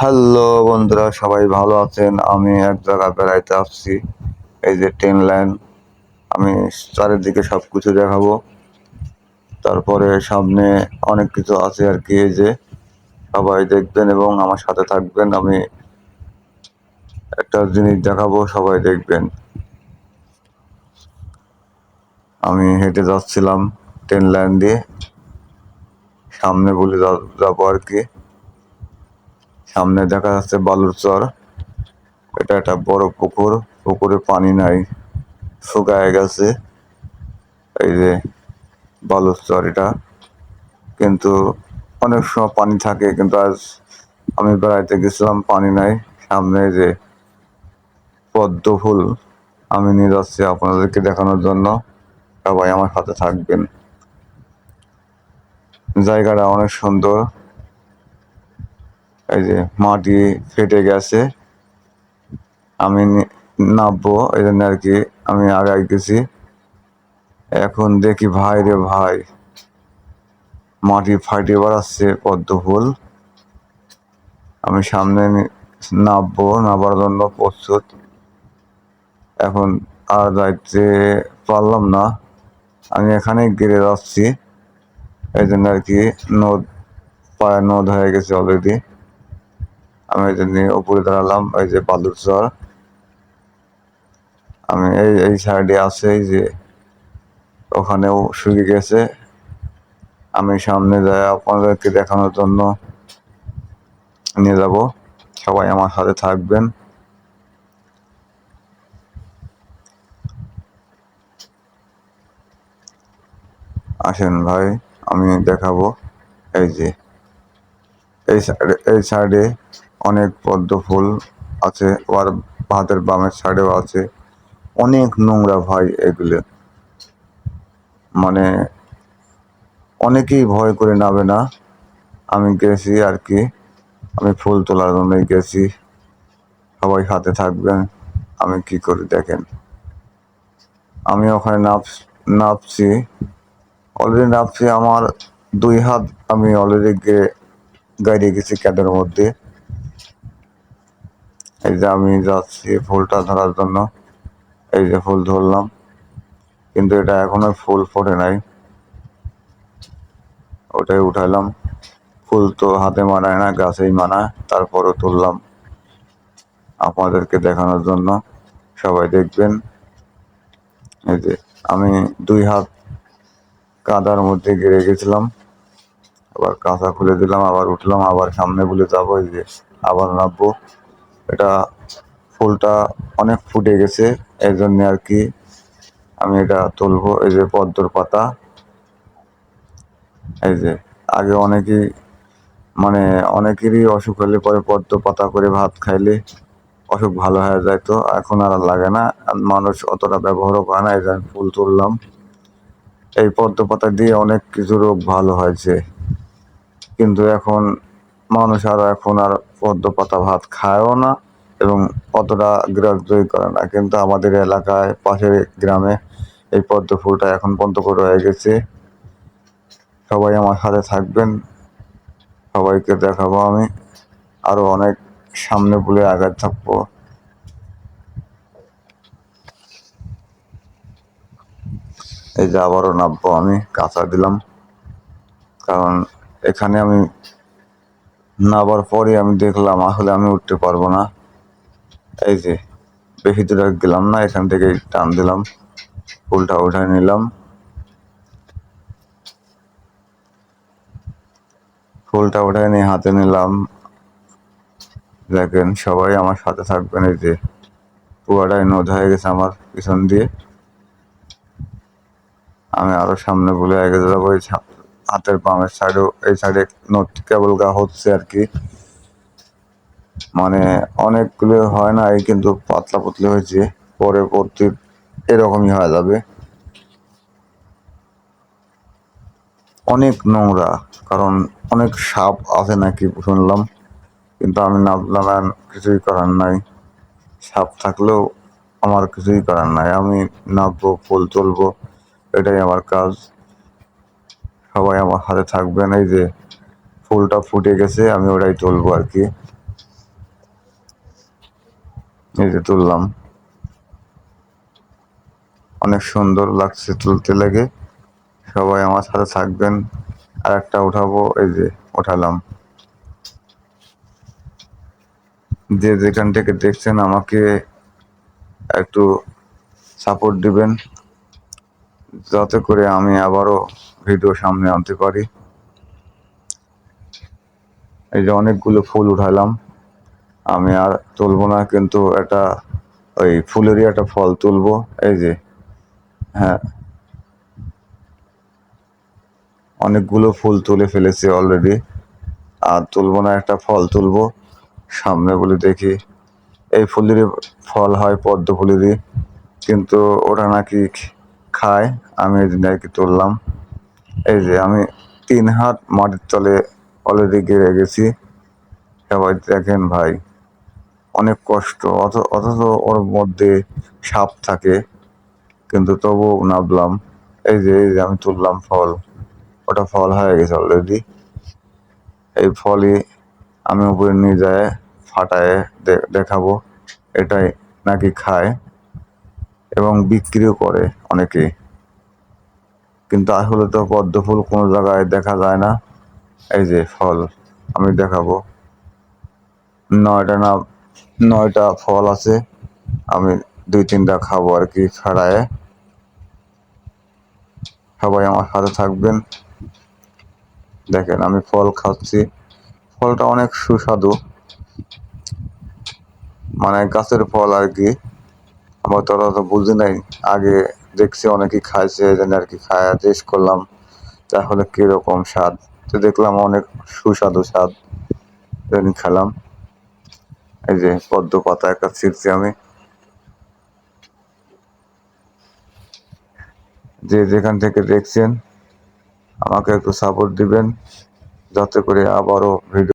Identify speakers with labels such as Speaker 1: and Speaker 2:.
Speaker 1: Hello বন্ধুরা, সবাই ভালো আছেন? আমি এক জায়গায় বেড়াইতে আসছি। এই যে ট্রেন লাইন আমি চারিদিকে সব কিছু দেখাবো। তারপরে সামনে অনেক কিছু আছে আর কি, এই যে সবাই দেখবেন এবং আমার সাথে থাকবেন। আমি একটা জিনিস দেখাবো, সবাই দেখবেন। আমি হেঁটে যাচ্ছিলাম ট্রেন লাইন দিয়ে। সামনে বলে যাব আর কি। সামনে দেখা যাচ্ছে বালুর চর। এটা একটা বড় পুকুর, পুকুরে পানি নাই, শুকায় গেছে। এই যে বালুর চর এটা। কিন্তু অনেক সময় পানি থাকে, কিন্তু আজ আমি বেড়াইতে গেছিলাম, পানি নাই। সামনে যে পদ্ম ফুল, আমি নিয়ে যাচ্ছি আপনাদেরকে দেখানোর জন্য। সবাই আমার সাথে থাকবেন। জায়গাটা অনেক সুন্দর। এই যে মাটি ফেটে গেছে। আমি নামবো এই জন্য আর কি আমি আগাই গেছি এখন দেখি ভাই রে ভাই, মাটি ফাটে বেড়াচ্ছে পদ্ম ফুল। আমি সামনে নামবো, নামার জন্য প্রস্তুত। এখন আর যাইতে পারলাম না। আমি এখানে গিরে যাচ্ছি। এই জন্য আর কি নদ, পায়ে নদ হয়ে গেছে অলরেডি আমি এই জন্য উপরে দাঁড়ালাম, এই যে বালুর চর আমি এই এই সাইডে আছে, এই যে ওখানেও শুকিয়ে গেছে। আমি সামনে যাই, আপনাদেরকে দেখানোর জন্য নিয়ে যাব। সবাই আমার সাথে থাকবেন। আসেন ভাই, আমি দেখাবো। এই যে, এই সাইডে এই সাইডে অনেক পদ্ম ফুল আছে আবার ভাতের বামের সাইডেও আছে। অনেক নোংরা ভাই এগুলো। মানে অনেকেই ভয় করে নাবে না। আমি গেছি আর কি। আমি ফুল তোলার জন্যই গেছি। সবাই হাতে থাকবেন। আমি কি করি দেখেন। আমি ওখানে নাপ নাপছি। অলরেডি নাপছি আমার দুই হাত। আমি অলরেডি গিয়ে গাড়ি গেছি ক্যাদের মধ্যে। এই যে আমি যাচ্ছি ফুলটা ধরার জন্য। এই যে ফুল ধরলাম। কিন্তু এটা এখনও ফুল ফোটে নাই। ওটাই উঠাইলাম। ফুল তো হাতে মানায় না, গাছেই মানায়। তারপরও তুললাম আপনাদেরকে দেখানোর জন্য। সবাই দেখবেন। এই যে আমি দুই হাত কাদার মধ্যে গেড়ে গেছিলাম। আবার কাঁচা খুলে দিলাম, আবার উঠলাম, আবার সামনে বলে যাব, এই যে আবার নামবো। এটা ফুলটা অনেক ফুটে গেছে এই জন্যে আর কি আমি এটা তুলবো, এই যে পদ্মর পাতা। এই যে, আগে অনেকেই মানে অনেকেরই অসুখ হলে পরে পদ্ম পাতা করে ভাত খাইলে অসুখ ভালো হয়ে যায় তো, এখন আর লাগে না। মানুষ অতটা ব্যবহারও করে না, এই যে ফুল তুললাম। এই পদ্ম পাতা দিয়ে অনেক কিছু রোগ ভালো হয়েছে। কিন্তু এখন মানুষ আর এখন আর পদ্ম পাতা ভাত খায়ও না এবং অতটা গ্রাহ্যই করে না। কিন্তু আমাদের এলাকায় পাশের গ্রামে এই পদ্ম ফুলটা এখন পর্যন্ত করে হয়ে গেছে। সবাই আমার সাথে থাকবেন। সবাইকে দেখাবো আমি। আরও অনেক সামনে বলে আঘাত থাকব। এই যে আবারও নামবো আমি, কাঁচা দিলাম। কারণ এখানে আমি নামার পরে আমি দেখলাম, আসলে আমি উঠতে পারব না। এই যে বেশি দূরে গেলাম না, এখান থেকে টান দিলাম ফুলটা উঠায় নিলাম। ফুলটা উঠায় নিয়ে হাতে নিলাম। দেখেন, সবাই আমার সাথে থাকবেন, এই যে, পুয়াটাই নদ হয়ে গেছে আমার পিছন দিয়ে। আমি আরও সামনে বলে এগিয়ে যাব হাতের বামের সাইডেও এই সাইডে নদ কেবল গা হচ্ছে আর কি। মানে অনেকগুলো হয় না, এই কিন্তু পাতলা পুতলি হয়েছে, পরে পরতে এরকমই হয়ে যাবে। অনেক নোংরা, কারণ অনেক সাপ আছে নাকি শুনলাম, কিন্তু আমি নামলাম কিছুই করার নাই। সাপ থাকলেও আমার কিছুই করার নাই, আমি নামবো ফুল তুলবো, এটাই আমার কাজ। সবাই আমার হাতে থাকবেন, এই যে ফুলটা ফুটে গেছে, আমি ওটাই তুলবো আর কি। এই যে তুললাম। অনেক সুন্দর লাগছে তুলতে লেগে। সবাই আমার সাথে থাকবেন। আর একটা উঠাবো, এই যে উঠালাম। যে যেখান থেকে দেখছেন আমাকে একটু সাপোর্ট দিবেন। যাতে করে আমি আবারও ভিডিও সামনে আনতে পারি। এই যে অনেকগুলো ফুল উঠালাম। আমি আর তুলবো না, কিন্তু এটা ওই ফুলেরই একটা ফল তুলবো। এই যে হ্যাঁ। অনেকগুলো ফুল তুলে ফেলেছি অলরেডি আর তুলবো না, একটা ফল তুলবো। সামনে বলে দেখি। এই ফুলেরই ফল হয় পদ্ম ফুলেরই। কিন্তু ওটা নাকি খায়, আমি এই জন্য আর কি তুললাম। এই যে আমি তিন হাত মাটির তলে অলরেডি গেড়ে গেছি। সবাই দেখেন ভাই, অনেক কষ্ট। অথ, অথচ ওর মধ্যে সাপ থাকে, কিন্তু তবুও নামলাম এই যে এই যে আমি তুললাম ফল। ওটা ফল হয়ে গেছে অলরেডি এই ফলই আমি উপরে নিয়ে যায়, ফাটায় দেখাবো। এটাই নাকি খায়। এবং বিক্রিও করে অনেকে কিন্তু আসলে তো পদ্ম ফুল কোনো জায়গায় দেখা যায় না। এই যে ফল, আমি দেখাবো। নয়টা না, নয়টা ফল আছে। আমি দুই তিনটা খাব আর কি ছাড়ায় সবাই আমার সাথে থাকবেন। দেখেন, আমি ফল খাচ্ছি। ফলটা অনেক সুস্বাদু। মানে গাছের ফল আর কি। আমার তো বুঝি নাই। আগে দেখছি অনেকেই খাইছে, এই আর কি খায়া টেস্ট করলাম তাহলে কীরকম স্বাদ? তো দেখলাম অনেক সুস্বাদু স্বাদ জন্য খেলাম। এই যে পদ্ম পাতা, একটা ছিঁড়ছি আমি। যে যেখান থেকে দেখছেন, আমাকে একটু সাপোর্ট দিবেন, যাতে করে আবারও ভিডিও